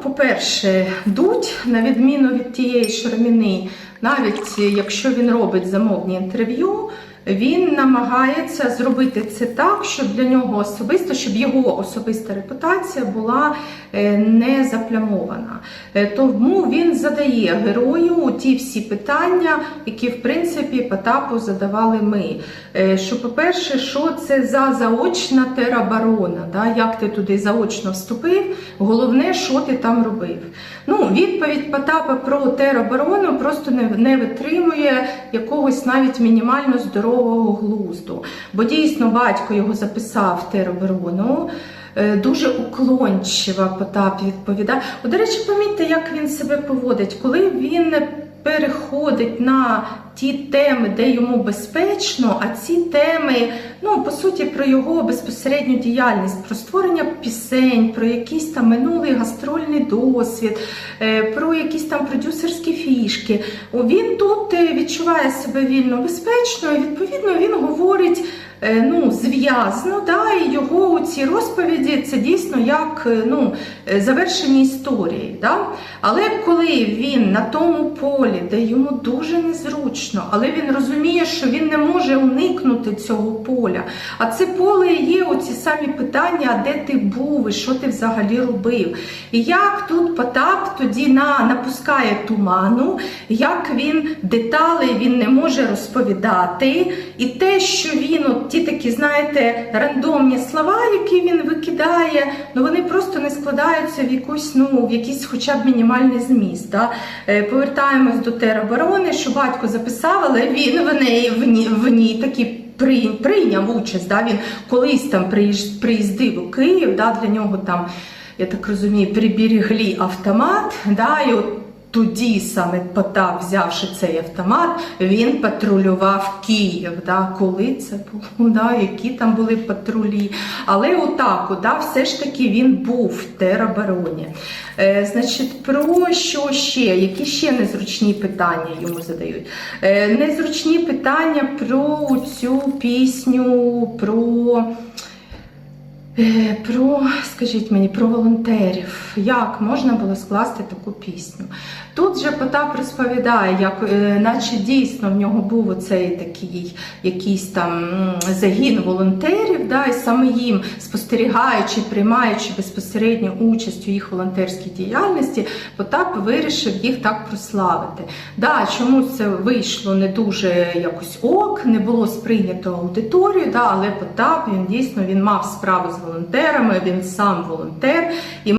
по-перше, дуть, на відміну від тієї Шарміни, навіть якщо він робить замовні інтерв'ю, він намагається зробити це так, щоб для нього особисто, щоб його особиста репутація була е, не заплямована. Е, Тому він задає герою ті всі питання, які в принципі Потапу задавали ми. Е, Що, по-перше, що це за заочна тероборона? Да? Як ти туди заочно вступив? Головне, що ти там робив. Ну, відповідь Потапа про тероборону просто не, не витримує якогось навіть мінімально здорового глузду. Бо дійсно батько його записав тероборону. Е, Дуже уклончива Потап відповідає. О, До речі, помітьте, як він себе поводить, коли він переходить на ті теми, де йому безпечно, а ці теми, ну по суті, про його безпосередню діяльність, про створення пісень, про якийсь там минулий гастрольний досвід, е, про якісь там продюсерські фішки. Він тут е, відчуває себе вільно безпечно, і відповідно він говорить. е, Ну, зв'язно, да, і його ці розповіді це дійсно як ну, завершені історії. Да? Але коли він на тому полі, де йому дуже незручно, але він розуміє, що він не може уникнути цього поля. А це поле є оці самі питання, де ти був і що ти взагалі робив. І як тут Потап тоді на, напускає туману, як він деталей він не може розповідати, і те, що він, от ті такі, знаєте, рандомні слова, які він викидає, ну вони просто не складаються в якусь, ну, в якийсь хоча б мінімальний зміст. Да? Е, Повертаємось до тероборони, що батько записав, але він в неї в ній, в ній такі. При- Прийняв участь, да? він колись там приїздив у Київ, да? для нього там, я так розумію, приберегли автомат, да? і от тоді саме Потап, взявши цей автомат, він патрулював Київ. Да? Коли це було, да? які там були патрулі. Але отак, да? все ж таки він був в теробороні. Е, значить, про що ще? Які ще незручні питання йому задають? Е, незручні питання про цю пісню, про. Е, Про, скажіть мені, про волонтерів. Як можна було скласти таку пісню? Тут же Потап розповідає, як, е, наче дійсно в нього був оцей такий якийсь там загін волонтерів, да, і саме їм спостерігаючи, приймаючи безпосередню участь у їх волонтерській діяльності, Потап вирішив їх так прославити. Да, чому це вийшло не дуже якось ок, не було сприйнято аудиторією, да, але Потап він дійсно він мав справу з волонтерами, він сам волонтер. І